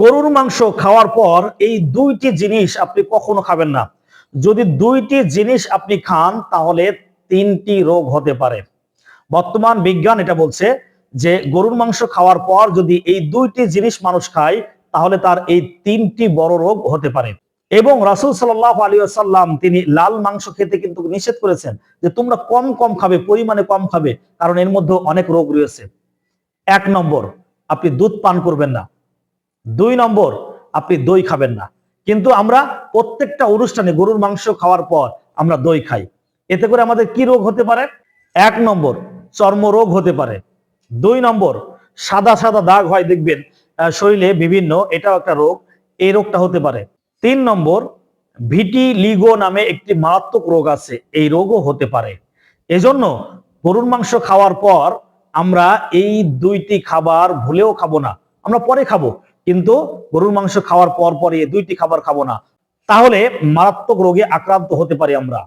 গরুর মাংস খাওয়ার পর এই দুইটি জিনিস আপনি কখনো খাবেন না। যদি দুইটি জিনিস আপনি খান, তাহলে তিনটি রোগ হতে পারে। বর্তমান বিজ্ঞান এটা বলছে যে, গরুর মাংস খাওয়ার পর যদি এই দুইটি জিনিস মানুষ খায়, তাহলে তার এই তিনটি বড় রোগ হতে পারে। এবং রাসুল সাল্লাহ আলী আসাল্লাম তিনি লাল মাংস খেতে কিন্তু নিষেধ করেছেন যে, তোমরা কম কম খাবে, পরিমাণে কম খাবে, কারণ এর মধ্যে অনেক রোগ রয়েছে। এক নম্বর, আপনি দুধ পান করবেন না। দুই নম্বর, আপনি দই খাবেন না। কিন্তু আমরা প্রত্যেকটা অনুষ্ঠানে গরুর মাংস খাওয়ার পর আমরা দই খাই। এতে করে আমাদের কি রোগ হতে পারে? এক নম্বর, চর্মরোগ হতে পারে। দুই নম্বর, সাদা সাদা দাগ হয় দেখবেন শরীরে বিভিন্ন, এটাও একটা রোগ, এই রোগটা হতে পারে। তিন নম্বর ভিটি লিগো নামে একটি মারাত্মক রোগ আছে, এই রোগও হতে পারে। এজন্য গরুর মাংস খাওয়ার পর আমরা এই দুইটি খাবার ভুলেও খাব না, আমরা পরে খাব। কিন্তু গরুর মাংস খাওয়ার পর পরে দুইটি খাবার খাব না। তাহলে মারাত্মক রোগে আক্রান্ত হতে পারি আমরা।